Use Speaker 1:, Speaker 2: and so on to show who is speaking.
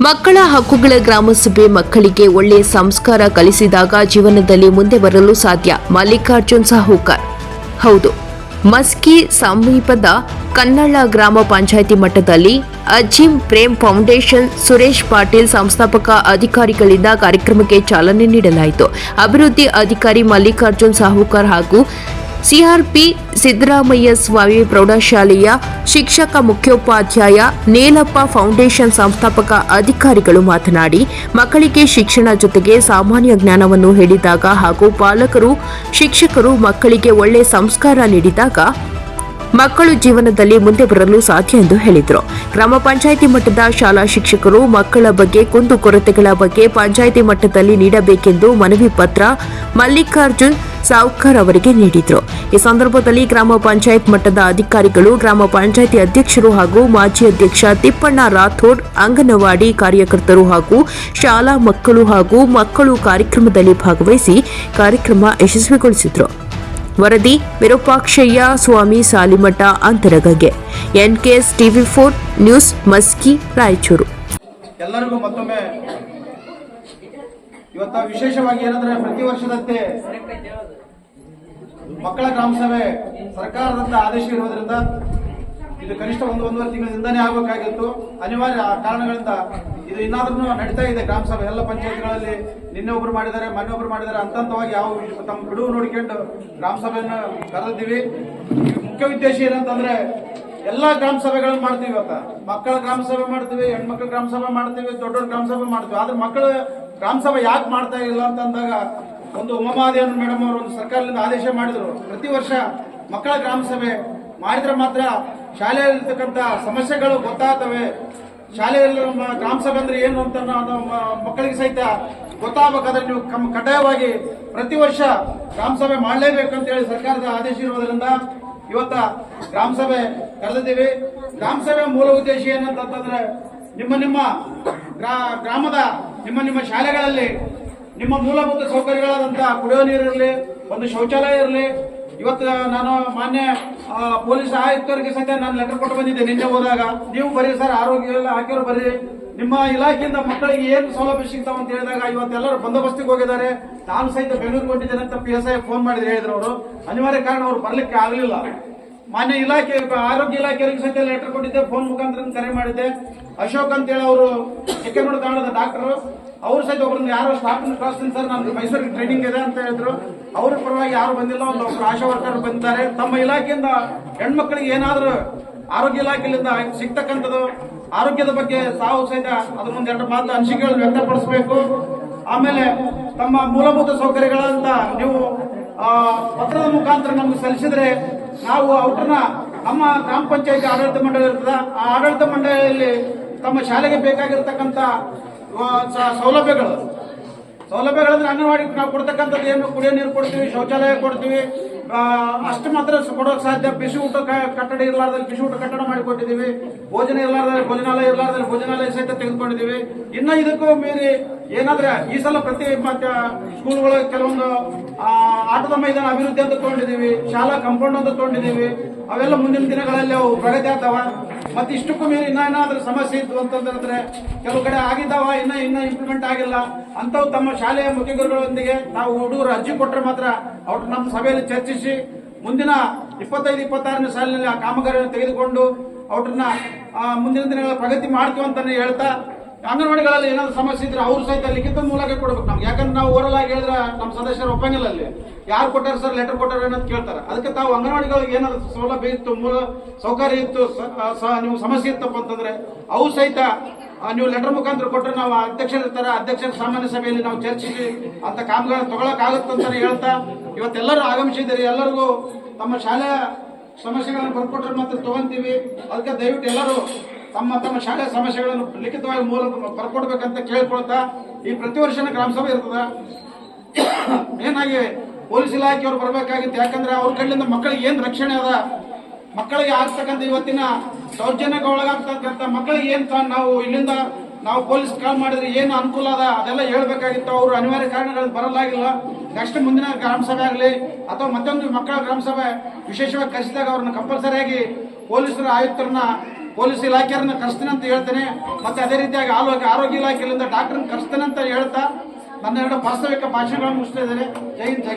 Speaker 1: ಮಕ್ಕಳ ಹಕ್ಕುಗಳ ಗ್ರಾಮಸಭೆ ಮಕ್ಕಳಿಗೆ ಒಳ್ಳೆಯ ಸಂಸ್ಕಾರ ಕಲಿಸಿದಾಗ ಜೀವನದಲ್ಲಿ ಮುಂದೆ ಬರಲು ಸಾಧ್ಯ. ಮಲ್ಲಿಕಾರ್ಜುನ್ ಸಾಹುಕರ್. ಹೌದು. ಮಸ್ಕಿ ಸಮೀಪದ ಕನ್ನಳ ಗ್ರಾಮ ಪಂಚಾಯಿತಿ ಮಟ್ಟದಲ್ಲಿ ಅಜಿಂ ಪ್ರೇಮ್ ಫೌಂಡೇಶನ್, ಸುರೇಶ್ ಪಾಟೀಲ್ ಸಂಸ್ಥಾಪಕ ಅಧಿಕಾರಿಗಳಿಂದ ಕಾರ್ಯಕ್ರಮಕ್ಕೆ ಚಾಲನೆ ನೀಡಲಾಯಿತು. ಅಭಿವೃದ್ಧಿ ಅಧಿಕಾರಿ ಮಲ್ಲಿಕಾರ್ಜುನ್ ಸಾಹುಕರ್ ಹಾಗೂ ಸಿಆರ್ಪಿ ಸಿದ್ದರಾಮಯ್ಯ ಸ್ವಾಮಿ ಪ್ರೌಢಶಾಲೆಯ ಶಿಕ್ಷಕ ಮುಖ್ಯೋಪಾಧ್ಯಾಯ ನೇಲಪ್ಪ ಫೌಂಡೇಶನ್ ಸಂಸ್ಥಾಪಕ ಅಧಿಕಾರಿಗಳು ಮಾತನಾಡಿ, ಮಕ್ಕಳಿಗೆ ಶಿಕ್ಷಣ ಜೊತೆಗೆ ಸಾಮಾನ್ಯ ಜ್ಞಾನವನ್ನು ಹೇಳಿದಾಗ ಹಾಗೂ ಪಾಲಕರು, ಶಿಕ್ಷಕರು ಮಕ್ಕಳಿಗೆ ಒಳ್ಳೆಯ ಸಂಸ್ಕಾರ ನೀಡಿದಾಗ ಮಕ್ಕಳು ಜೀವನದಲ್ಲಿ ಮುಂದೆ ಬರಲು ಸಾಧ್ಯ ಎಂದು ಹೇಳಿದರು. ಗ್ರಾಮ ಪಂಚಾಯಿತಿ ಮಟ್ಟದ ಶಾಲಾ ಶಿಕ್ಷಕರು ಮಕ್ಕಳ ಬಗ್ಗೆ ಕುಂದುಕೊರತೆಗಳ ಬಗ್ಗೆ ಪಂಚಾಯಿತಿ ಮಟ್ಟದಲ್ಲಿ ನೀಡಬೇಕೆಂದು ಮನವಿ ಪತ್ರ ಮಲ್ಲಿಕಾರ್ಜುನ್ ಸಾವ್ಕರ್ ಅವರಿಗೆ ನೀಡಿದರು. ಈ ಸಂದರ್ಭದಲ್ಲಿ ಗ್ರಾಮ ಪಂಚಾಯತ್ ಮಟ್ಟದ ಅಧಿಕಾರಿಗಳು, ಗ್ರಾಮ ಪಂಚಾಯಿತಿ ಅಧ್ಯಕ್ಷರು ಹಾಗೂ ಮಾಜಿ ಅಧ್ಯಕ್ಷ ತಿಪ್ಪಣ್ಣ ರಾಥೋಡ್, ಅಂಗನವಾಡಿ ಕಾರ್ಯಕರ್ತರು ಹಾಗೂ ಶಾಲಾ ಮಕ್ಕಳು ಹಾಗೂ ಮಕ್ಕಳು ಕಾರ್ಯಕ್ರಮದಲ್ಲಿ ಭಾಗವಹಿಸಿ ಕಾರ್ಯಕ್ರಮ ಯಶಸ್ವಿಗೊಳಿಸಿದರು. ವರದಿ, ವಿರೂಪಾಕ್ಷಯ್ಯ, ಸ್ವಾಮಿ Salimath, ಅಂತರಗಗೆ. NKS TV four news, Maski, Raichur.
Speaker 2: ಎಲ್ಲರಿಗೂ ಮತ್ತೊಮ್ಮೆ ಇವತ್ತ ವಿಶೇಷವಾಗಿ ಏನಂದ್ರೆ ಪ್ರತಿ ವರ್ಷದಂತೆ ಮಕ್ಕಳ ಗ್ರಾಮ ಸಭೆ ಸರ್ಕಾರದಿಂದ ಆದೇಶ ಇರೋದ್ರಿಂದ ಇದು ಕನಿಷ್ಠ ಒಂದು ಒಂದೂವರೆ ತಿಂಗಳಿಂದನೇ ಆಗಬೇಕಾಗಿತ್ತು. ಅನಿವಾರ್ಯ ಕಾರಣಗಳಿಂದ ಇದು ಇನ್ನಾದ್ರೂ ನಡೀತಾ ಇದೆ ಗ್ರಾಮ ಸಭೆ. ಎಲ್ಲ ಪಂಚಾಯತ್ಗಳಲ್ಲಿ ನಿನ್ನೆ ಒಬ್ರು ಮಾಡಿದ್ದಾರೆ ಮನೆ ಒಬ್ರು ಮಾಡಿದ್ದಾರೆ. ಅಂತಂತವಾಗಿ ಯಾವ ತಮ್ಮ ಬಿಡುವು ನೋಡಿಕೊಂಡು ಗ್ರಾಮ ಸಭೆಯನ್ನು ಕರೆದಿದ್ದೀವಿ. ಮುಖ್ಯ ಉದ್ದೇಶ ಏನಂತಂದ್ರೆ ಎಲ್ಲಾ ಗ್ರಾಮ ಸಭೆಗಳನ್ನ ಮಾಡ್ತೀವಿ ಇವತ್ತ. ಮಕ್ಕಳ ಗ್ರಾಮ ಸಭೆ ಮಾಡ್ತೀವಿ, ಹೆಣ್ಮಕ್ಳ ಗ್ರಾಮ ಸಭೆ ಮಾಡ್ತೀವಿ, ದೊಡ್ಡವ್ರ ಗ್ರಾಮ ಸಭೆ ಮಾಡ್ತೀವಿ. ಆದ್ರೆ ಮಕ್ಕಳ ಗ್ರಾಮ ಸಭೆ ಯಾಕೆ ಮಾಡ್ತಾ ಇಲ್ಲ ಅಂತ ಅಂದಾಗ ಒಂದು ಉಮಾದೇವನ್ ಮೇಡಮ್ ಅವರು ಒಂದು ಸರ್ಕಾರದಿಂದ ಆದೇಶ ಮಾಡಿದರು. ಪ್ರತಿ ವರ್ಷ ಮಕ್ಕಳ ಗ್ರಾಮ ಸಭೆ ಮಾಡಿದ್ರೆ ಮಾತ್ರ ಶಾಲೆಯಲ್ಲಿರ್ತಕ್ಕಂಥ ಸಮಸ್ಯೆಗಳು ಗೊತ್ತಾಗ್ತವೆ. ಶಾಲೆಯಲ್ಲಿ ಗ್ರಾಮ ಸಭೆ ಅಂದ್ರೆ ಏನು ಅಂತ ಮಕ್ಕಳಿಗೆ ಸಹಿತ ಗೊತ್ತಾಗಬೇಕಾದ್ರೆ ನೀವು ಕಡ್ಡಾಯವಾಗಿ ಪ್ರತಿ ವರ್ಷ ಗ್ರಾಮ ಸಭೆ ಮಾಡಲೇಬೇಕು ಅಂತ ಹೇಳಿ ಸರ್ಕಾರದ ಆದೇಶ ಇರುವುದರಿಂದ ಇವತ್ತ ಗ್ರಾಮ ಸಭೆ ಕರೆದಿದ್ದೀವಿ. ಗ್ರಾಮ ಸಭೆ ಮೂಲ ಉದ್ದೇಶ ಏನಂತಂದ್ರೆ ನಿಮ್ಮ ನಿಮ್ಮ ಗ್ರಾ- ಗ್ರಾಮದ ನಿಮ್ಮ ನಿಮ್ಮ ಶಾಲೆಗಳಲ್ಲಿ ನಿಮ್ಮ ಮೂಲಭೂತ ಸೌಕರ್ಯಗಳಾದಂತಹ ಕುಡಿಯೋ ನೀರು ಇರಲಿ ಒಂದು ಶೌಚಾಲಯ ಇರಲಿ, ಇವತ್ತು ನಾನು ಮಾನ್ಯ ಪೊಲೀಸ್ ಆಯುಕ್ತರಿಗೆ ಸಹಿತ ನಾನು ಲೆಟರ್ ಕೊಟ್ಟು ಬಂದಿದ್ದೆ ನಿನ್ನೆ ಹೋದಾಗ. ನೀವು ಬರೀ ಸರ್ ಆರೋಗ್ಯ ಎಲ್ಲ ಹಾಕಿರೋ ಬರೀ ನಿಮ್ಮ ಇಲಾಖೆಯಿಂದ ಮಕ್ಕಳಿಗೆ ಏನು ಸೌಲಭ್ಯ ಸಿಗ್ತಾವ ಅಂತ ಹೇಳಿದಾಗ ಇವತ್ತೆಲ್ಲರೂ ಬಂದೋಬಸ್ತಿಗೆ ಹೋಗಿದ್ದಾರೆ. ತಾನು ಸಹಿತ ಬೆಂಗಳೂರು ಕೊಟ್ಟಿದ್ದೇನೆ ಅಂತ ಪಿ ಎಸ್ ಐ ಫೋನ್ ಮಾಡಿದ್ರೆ ಹೇಳಿದ್ರು ಅವರು. ಅನಿವಾರ್ಯ ಕಾರಣ ಅವ್ರು ಬರ್ಲಿಕ್ಕೆ ಆಗಲಿಲ್ಲ. ಮಾನ್ಯ ಇಲಾಖೆ, ಆರೋಗ್ಯ ಇಲಾಖೆಯವರಿಗೆ ಸಹಿತ ಲೆಟರ್ ಕೊಟ್ಟಿದ್ದೆ ಫೋನ್ ಮುಖಾಂತರ ಕರೆ ಮಾಡಿದ್ದೆ. ಅಶೋಕ್ ಅಂತೇಳಿ ಅವರು ಚಿಕ್ಕನಗೌಡ ತಾಣದ ಡಾಕ್ಟರ್ ಅವರು ಸಹಿತ ಒಬ್ಬರನ್ನ ಯಾರೋ ಸ್ಟಾಫ್ ಕಳಿಸ್ತೀನಿ ಸರ್ ನಾನು ಮೈಸೂರಿಗೆ ಟ್ರೈನಿಂಗ್ ಇದೆ ಅಂತ ಹೇಳಿದ್ರು. ಅವ್ರ ಪರವಾಗಿ ಯಾರು ಬಂದಿಲ್ಲ, ಒಂದು ಒಬ್ಬರು ಆಶಾ ವರ್ಕರ್ ಬಂದಿದ್ದಾರೆ. ತಮ್ಮ ಇಲಾಖೆಯಿಂದ ಹೆಣ್ಮಕ್ಳಿಗೆ ಏನಾದರೂ ಆರೋಗ್ಯ ಇಲಾಖೆಯಿಂದ ಸಿಗ್ತಕ್ಕಂಥದ್ದು, ಆರೋಗ್ಯದ ಬಗ್ಗೆ ಸಾವು ಸಹಿತ ಅದ್ರ ಮುಂದೆ ಎರಡು ಮಾತು ಅನಿಸಿಕೆಗಳನ್ನು ವ್ಯಕ್ತಪಡಿಸಬೇಕು. ಆಮೇಲೆ ತಮ್ಮ ಮೂಲಭೂತ ಸೌಕರ್ಯಗಳಂತ ನೀವು ಪತ್ರದ ಮುಖಾಂತರ ನಮ್ಗೆ ಸಲ್ಲಿಸಿದ್ರೆ ನಾವು ಅವ್ರನ್ನ ನಮ್ಮ ಗ್ರಾಮ ಪಂಚಾಯತಿ ಆಡಳಿತ ಮಂಡಳಿ ಇರ್ತದ, ಆ ಆಡಳಿತ ಮಂಡಳಿಯಲ್ಲಿ ತಮ್ಮ ಶಾಲೆಗೆ ಸ- ಸೌಲಭ್ಯಗಳು. ಸೌಲಭ್ಯಗಳಂದ್ರೆ ಅಂಗನವಾಡಿ ನಾವು ಕೊಡ್ತಕ್ಕಂಥದ್ದು ಏನು? ಕುಡಿಯೋ ನೀರು ಕೊಡ್ತೀವಿ, ಶೌಚಾಲಯ ಕೊಡ್ತೀವಿ ಅಷ್ಟು ಮಾತ್ರ ಕೊಡೋಕೆ ಸಾಧ್ಯ. ಬಿಸಿ ಊಟ ಕಟ್ಟಡ ಇರಲಾರ್ದಲ್ಲಿ ಬಿಸಿ ಊಟ ಕಟ್ಟಡ ಮಾಡಿಕೊಟ್ಟಿದ್ದೀವಿ. ಭೋಜನ ಇರಲಾರ್ದಲ್ಲಿ ಭೋಜನಾಲಯ ಇರಲಾರ್ದಲ್ಲಿ ಭೋಜನಾಲಯ ಸಹಿತ ತೆಗೆದುಕೊಂಡಿದ್ದೀವಿ. ಇನ್ನ ಇದಕ್ಕೂ ಮೀರಿ ಏನಾದ್ರೆ ಈ ಸಲ ಪ್ರತಿ ಸ್ಕೂಲ್ಗಳು ಕೆಲವೊಂದು ಆಟದ ಮೈದಾನ ಅಭಿವೃದ್ಧಿ ಅಂತ ತಗೊಂಡಿದ್ದೀವಿ, ಶಾಲಾ ಕಾಂಪೌಂಡ್ ಅಂತ ತಗೊಂಡಿದ್ದೀವಿ, ಅವೆಲ್ಲ ಮುಂದಿನ ದಿನಗಳಲ್ಲಿ ಅವು ಪ್ರಗತಿ ಆಗ್ತಾವ ಮತ್ತೆ ಇಷ್ಟಕ್ಕೂ ಮೀರಿ ಇನ್ನ ಏನಾದ್ರೂ ಸಮಸ್ಯೆ ಇತ್ತು ಅಂತಂದ್ರೆ ಕೆಲವು ಕಡೆ ಆಗಿದ್ದಾವ, ಇನ್ನ ಇನ್ನ ಇಂಪ್ಲಿಮೆಂಟ್ ಆಗಿಲ್ಲ. ಅಂತವು ತಮ್ಮ ಶಾಲೆಯ ಮುಖ್ಯಗುರುಗಳೊಂದಿಗೆ ನಾವು ಹುಡುಗರು ಅರ್ಜಿ ಕೊಟ್ಟರೆ ಮಾತ್ರ ಅವ್ರು ನಮ್ಮ ಸಭೆಯಲ್ಲಿ ಚರ್ಚಿಸಿ ಮುಂದಿನ ಇಪ್ಪತ್ತೈದು, ಇಪ್ಪತ್ತಾರನೇ ಸಾಲಿನಲ್ಲಿ ಆ ಕಾಮಗಾರಿಯನ್ನು ತೆಗೆದುಕೊಂಡು ಅವ್ರನ್ನ ಮುಂದಿನ ದಿನಗಳ ಪ್ರಗತಿ ಮಾಡ್ತೀವಿ ಅಂತಾನೆ ಹೇಳ್ತಾ ಅಂಗನವಾಡಿಗಳಲ್ಲಿ ಏನಾದ್ರು ಸಮಸ್ಯೆ ಇದ್ರೆ ಅವ್ರು ಸಹಿತ ಲಿಖಿತ ಮೂಲಕ ಕೊಡ್ಬೇಕು ನಮ್ಗೆ. ಯಾಕಂದ್ರೆ ನಾವು ಓರಲ್ ಆಗಿ ಹೇಳಿದ್ರೆ ನಮ್ಮ ಸದಸ್ಯರು ಒಪ್ಪಂಗಿಲ್ಲ ಅಲ್ಲಿ. ಯಾರು ಕೊಟ್ಟಾರ ಸರ್ ಲೆಟರ್ ಕೊಟ್ಟಾರ ಏನಂತ ಕೇಳ್ತಾರೆ. ಅದಕ್ಕೆ ತಾವು ಅಂಗನವಾಡಿಗಳಿಗೆ ಏನಾದ್ರು ಸೌಲಭ್ಯ ಇತ್ತು, ಮೂಲ ಸೌಕರ್ಯ ಇತ್ತು ನೀವು ಸಮಸ್ಯೆ ಇತ್ತಪ್ಪ ಅಂತಂದ್ರೆ ಅವು ಸಹಿತ ನೀವು ಲೆಟರ್ ಮುಖಾಂತರ ಕೊಟ್ಟರೆ ನಾವು ಅಧ್ಯಕ್ಷರು ಇರ್ತಾರೆ ಅಧ್ಯಕ್ಷರ ಸಾಮಾನ್ಯ ಸಭೆಯಲ್ಲಿ ನಾವು ಚರ್ಚಿಸಿ ಅಂತ ಕಾಮಗಾರಿ ತಗೊಳಕ್ಕಾಗತ್ತಂತಾನೆ ಹೇಳ್ತಾ, ಇವತ್ತೆಲ್ಲರೂ ಆಗಮಿಸಿದ್ದೀರಿ. ಎಲ್ಲರಿಗೂ ತಮ್ಮ ಶಾಲೆಯ ಸಮಸ್ಯೆಗಳನ್ನು ಬರ್ಕೊಟ್ರೆ ಮಾತ್ರ ತಗೊಂತೀವಿ. ಅದಕ್ಕೆ ದಯವಿಟ್ಟು ಎಲ್ಲರೂ ತಮ್ಮ ತಮ್ಮ ಶಾಲೆ ಸಮಸ್ಯೆಗಳನ್ನು ಲಿಖಿತವಾಗಿ ಮೂಲಕ ಬರ್ಕೊಡ್ಬೇಕಂತ ಕೇಳ್ಕೊಳ್ತಾ ಈ ಪ್ರತಿ ವರ್ಷನ ಗ್ರಾಮ ಸಭೆ ಇರ್ತದ. ಏನಾಗಿ ಪೊಲೀಸ್ ಇಲಾಖೆಯವರು ಬರಬೇಕಾಗಿತ್ತು. ಯಾಕಂದ್ರೆ ಅವ್ರ ಕಡೆಯಿಂದ ಮಕ್ಕಳಿಗೆ ಏನು ರಕ್ಷಣೆ ಅದ? ಮಕ್ಕಳಿಗೆ ಆಗ್ತಕ್ಕಂಥ ಇವತ್ತಿನ ದೌರ್ಜನ್ಯಕ್ಕೆ ಒಳಗಾಗ್ತಕ್ಕಂಥ ಮಕ್ಕಳಿಗೆ ಏನು ನಾವು ಇಲ್ಲಿಂದ ನಾವು ಪೊಲೀಸ್ ಕಾಲ್ ಮಾಡಿದ್ರೆ ಏನು ಅನುಕೂಲ ಅದ? ಅದೆಲ್ಲ ಹೇಳ್ಬೇಕಾಗಿತ್ತು. ಅವರು ಅನಿವಾರ್ಯ ಕಾರಣಗಳಿಂದ ಬರಲಾಗಿಲ್ಲ. ನೆಕ್ಸ್ಟ್ ಮುಂದಿನ ಗ್ರಾಮ ಸಭೆ ಆಗಲಿ, ಅಥವಾ ಮತ್ತೊಂದು ಮಕ್ಕಳ ಗ್ರಾಮ ಸಭೆ, ವಿಶೇಷವಾಗಿ ಕರೆಸಿದಾಗ ಅವ್ರನ್ನ ಕಂಪಲ್ಸರಿಯಾಗಿ ಪೊಲೀಸರ ಆಯುಕ್ತರನ್ನ ಪೊಲೀಸ್ ಇಲಾಖೆಯನ್ನು ಕರೆಸ್ತೇನೆ ಅಂತ ಹೇಳ್ತೇನೆ. ಮತ್ತೆ ಅದೇ ರೀತಿಯಾಗಿ ಆರೋಗ್ಯ ಆರೋಗ್ಯ ಇಲಾಖೆಯಿಂದ ಡಾಕ್ಟರ್ನ ಕರೆಸ್ತೇನೆ ಅಂತ ಹೇಳ್ತಾ ನನ್ನ ಎರಡು ವಾಸ್ತವಿಕ ಭಾಷೆಗಳನ್ನು ಮುಗಿಸ್ತಾ ಇದ್ದೇನೆ. ಜೈ ಹಿಂದ್, ಜೈ